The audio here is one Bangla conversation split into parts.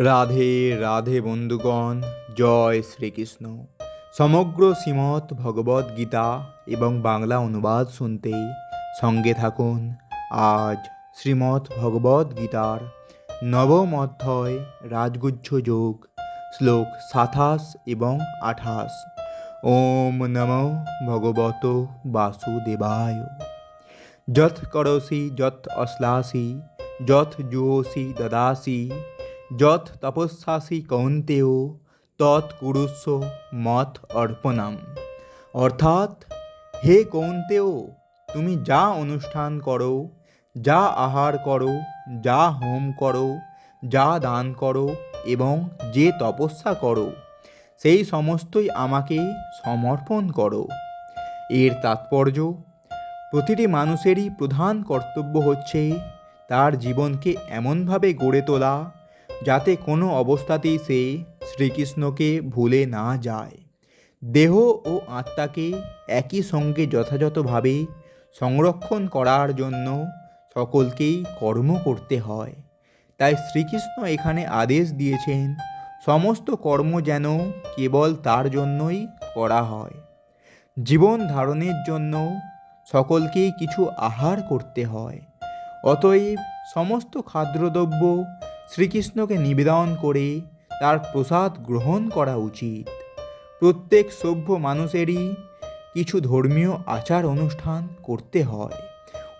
রাধে রাধে বন্ধুগণ, জয় শ্রীকৃষ্ণ। সমগ্র শ্রীমৎ ভগবদ গীতা এবং বাংলা অনুবাদ শুনতে সঙ্গে থাকুন আজ শ্রীমৎ ভগবদ গীতার নবম অধ্যায়, রাজগুচ্ছ যোগ, শ্লোক সাতাশ এবং আঠাশ। ওম নম ভগবত বাসুদেবায়। যৎ করসি, যৎ অশ্লাসি, যৎ জুহসি দদাসি যৎ তপস্যাসি কৌন্তেয় তৎ কুরুস্ব মত অর্পণাম। অর্থাৎ, হে কৌন্তেয় তুমি যা অনুষ্ঠান করো, যা আহার করো, যা হোম করো, যা দান করো এবং যে তপস্যা করো, সেই সমস্তই আমাকে সমর্পণ করো। এর তাৎপর্য, প্রতিটি মানুষেরই প্রধান কর্তব্য হচ্ছে তার জীবনকে এমনভাবে গড়ে তোলা যাতে কোনো অবস্থাতেই সে শ্রীকৃষ্ণকে ভুলে না যায়। দেহ ও আত্মাকে একই সঙ্গে যথাযথভাবে সংরক্ষণ করার জন্য সকলকেই কর্ম করতে হয়। তাই শ্রীকৃষ্ণ এখানে আদেশ দিয়েছেন, সমস্ত কর্ম যেন কেবল তার জন্যই করা হয়। জীবন ধারণের জন্য সকলকেই কিছু আহার করতে হয়। অতএব সমস্ত খাদ্যদ্রব্য শ্রীকৃষ্ণকে নিবেদন করে তার প্রসাদ গ্রহণ করা উচিত। প্রত্যেক সভ্য মানুষেরই কিছু ধর্মীয় আচার অনুষ্ঠান করতে হয়।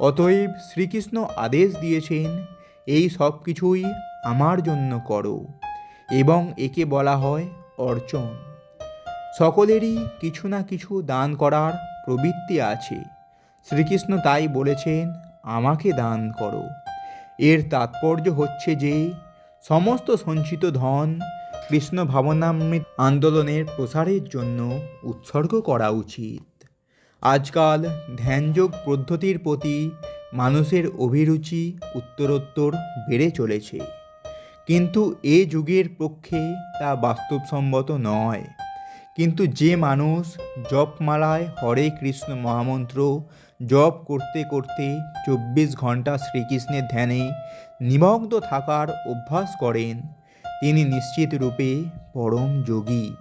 অতএব শ্রীকৃষ্ণ আদেশ দিয়েছেন, এই সব কিছুই আমার জন্য করো এবং একে বলা হয় অর্চন। সকলেরই কিছু না কিছু দান করার প্রবৃত্তি আছে। শ্রীকৃষ্ণ তাই বলেছেন, আমাকে দান করো। এর তাৎপর্য হচ্ছে যে সমস্ত সঞ্চিত ধন কৃষ্ণ ভাবনামৃত আন্দোলনের প্রসারের জন্য উৎসর্গ করা উচিত। আজকাল ধ্যানযোগ পদ্ধতির প্রতি মানুষের অভিরুচি, উত্তরোত্তর বেড়ে চলেছে। কিন্তু এ যুগের পক্ষে তা বাস্তবসম্মত নয়। কিন্তু যে মানুষ জপমালায় হরে কৃষ্ণ মহামন্ত্র জপ করতে করতে চব্বিশ ঘণ্টা শ্রীকৃষ্ণের ধ্যানে নিমগ্ন থাকার অভ্যাস করেন, তিনি নিশ্চিত রূপে পরম যোগী।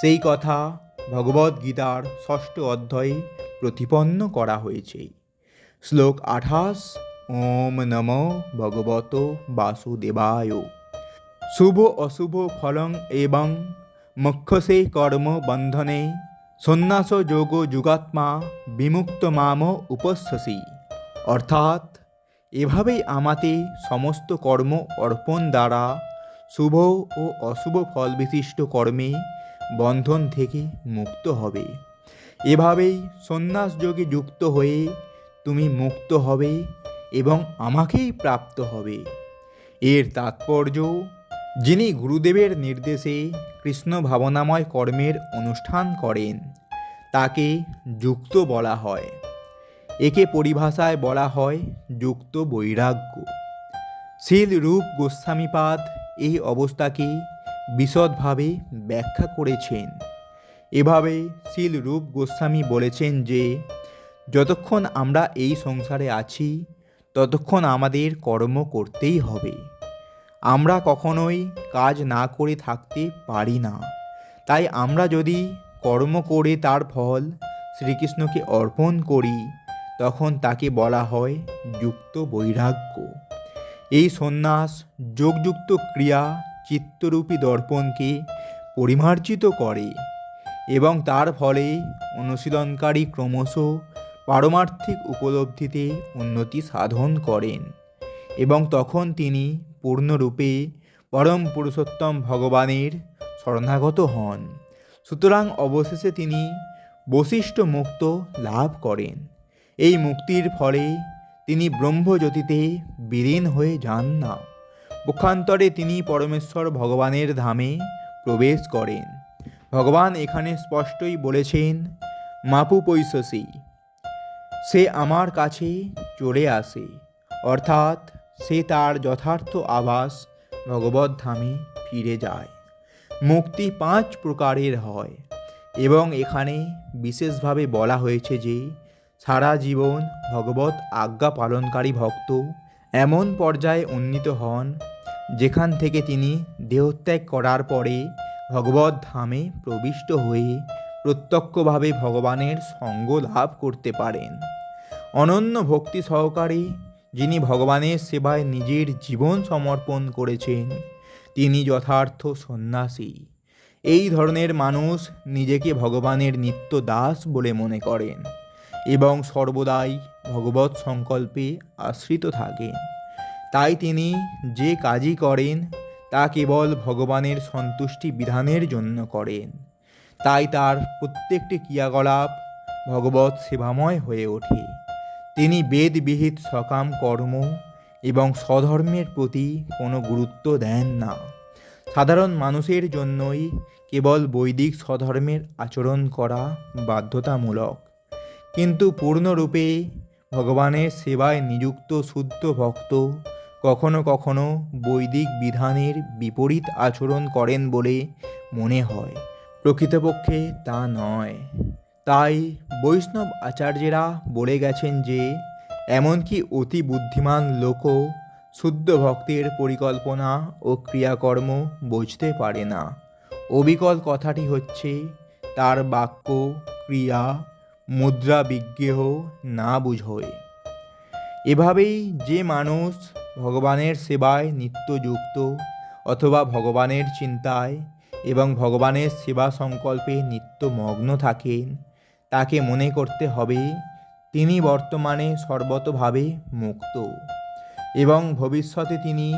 সেই কথা ভগবদ্গীতার ষষ্ঠ অধ্যায়ে প্রতিপন্ন করা হয়েছে। শ্লোক আঠাশ, ওম নম ভগবত বাসুদেবায়। শুভ অশুভ ফলং এবং মক্ষসে কর্ম বন্ধনে, সন্ন্যাস যোগ যুগাত্মা বিমুক্ত মাম উপস্থসি। অর্থাৎ, এভাবেই আমাতে সমস্ত কর্ম অর্পণ দ্বারা শুভ ও অশুভ ফল বিশিষ্ট কর্মে বন্ধন থেকে মুক্ত হবে। এভাবেই সন্ন্যাস যোগে যুক্ত হয়ে তুমি মুক্ত হবে এবং আমাকেই প্রাপ্ত হবে। এর তাৎপর্য যিনি গুরুদেবের নির্দেশে কৃষ্ণ ভাবনাময় কর্মের অনুষ্ঠান করেন, তাকে যুক্ত বলা হয়। একে পরিভাষায় বলা হয় যুক্ত বৈরাগ্য। শীল রূপ গোস্বামীপাদ এই অবস্থাকে বিশদভাবে ব্যাখ্যা করেছেন। এভাবে শীল রূপ গোস্বামী বলেছেন যে, যতক্ষণ আমরা এই সংসারে আছি, ততক্ষণ আমাদের কর্ম করতেই হবে। আমরা কখনোই কাজ না করে থাকতে পারি না। তাই আমরা যদি কর্ম করে তার ফল শ্রীকৃষ্ণকে অর্পণ করি, তখন তাকে বলা হয় যুক্ত বৈরাগ্য। এই সন্ন্যাস যোগযুক্ত ক্রিয়া চিত্তরূপী দর্পণকে পরিমার্জিত করে এবং তার ফলে অনুশীলনকারী ক্রমশ পারমার্থিক উপলব্ধিতে উন্নতি সাধন করেন এবং তখন তিনি পূর্ণরূপে পরম পুরুষোত্তম ভগবানের শরণাগত হন। সুতরাং অবশেষে তিনি বশিষ্ঠ মুক্ত লাভ করেন। এই মুক্তির ফলে তিনি ব্রহ্মজ্যোতিতে বিলীন হয়ে যান না। পক্ষান্তরে তিনি পরমেশ্বর ভগবানের ধামে প্রবেশ করেন। ভগবান এখানে স্পষ্টই বলেছেন, মাপু পৈশসী, সে আমার কাছে চলে আসে। অর্থাৎ সে তার যথার্থ আবাস ভগবত ধামে ফিরে যায়। মুক্তি পাঁচ প্রকারের হয় এবং এখানে বিশেষভাবে বলা হয়েছে যে, সারা জীবন ভগবত আজ্ঞা পালনকারী ভক্ত এমন পর্যায়ে উন্নীত হন, যেখান থেকে তিনি দেহত্যাগ করার পরে ভগবত ধামে প্রবিষ্ট হয়ে প্রত্যক্ষভাবে ভগবানের সঙ্গ লাভ করতে পারেন। অনন্য ভক্তি সহকারে যিনি ভগবানের সেবায় নিজের জীবন সমর্পণ করেছেন, তিনি যথার্থ সন্ন্যাসী। এই ধরনের মানুষ নিজেকে ভগবানের নিত্য দাস বলে মনে করেন এবং সর্বদাই ভগবত সংকল্পে আশ্রিত থাকেন। তাই তিনি যে কাজই করেন, তা কেবল ভগবানের সন্তুষ্টি বিধানের জন্য করেন। তাই তার প্রত্যেকটি ক্রিয়াকলাপ ভগবৎ সেবাময় হয়ে ওঠে। তিনি বেদবিহিত সকাম কর্ম এবং স্বধর্মের প্রতি কোনো গুরুত্ব দেন না। সাধারণ মানুষের জন্যই কেবল বৈদিক স্বধর্মের আচরণ করা বাধ্যতামূলক। কিন্তু পূর্ণরূপে ভগবানের সেবায় নিযুক্ত শুদ্ধ ভক্ত কখনো কখনো বৈদিক বিধানের বিপরীত আচরণ করেন বলে মনে হয়। প্রকৃতপক্ষে তা নয়। তাই বৈষ্ণব আচার্যেরা বলে গেছেন যে, এমনকি অতি বুদ্ধিমান লোকও শুদ্ধ ভক্তের পরিকল্পনা ও ক্রিয়াকর্ম বুঝতে পারে না। অবিকল কথাটি হচ্ছে, তার বাক্য, ক্রিয়া, মুদ্রা বিজ্ঞেহ না বুঝোয়। এভাবেই যে মানুষ ভগবানের সেবায় নিত্যযুক্ত অথবা ভগবানের চিন্তায় এবং ভগবানের সেবা সংকল্পে নিত্য মগ্ন থাকেন তাকে মনে করতে হবে, তিনি বর্তমানে সর্বতভাবে মুক্ত। এবং ভবিষ্যতে তিনি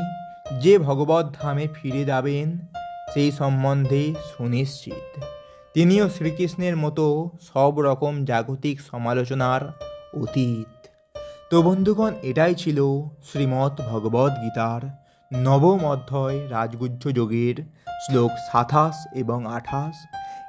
যে ভগবত ধামে ফিরে যাবেন, সেই সম্বন্ধে সুনিশ্চিত। তিনিও শ্রীকৃষ্ণের মতো সব রকম জাগতিক সমালোচনার অতীত। তো বন্ধুগণ, এটাই ছিল শ্রীমৎ ভগবদ গীতার নবম অধ্যায় রাজগুহ্য যোগের শ্লোক সাতাশ এবং আঠাশ।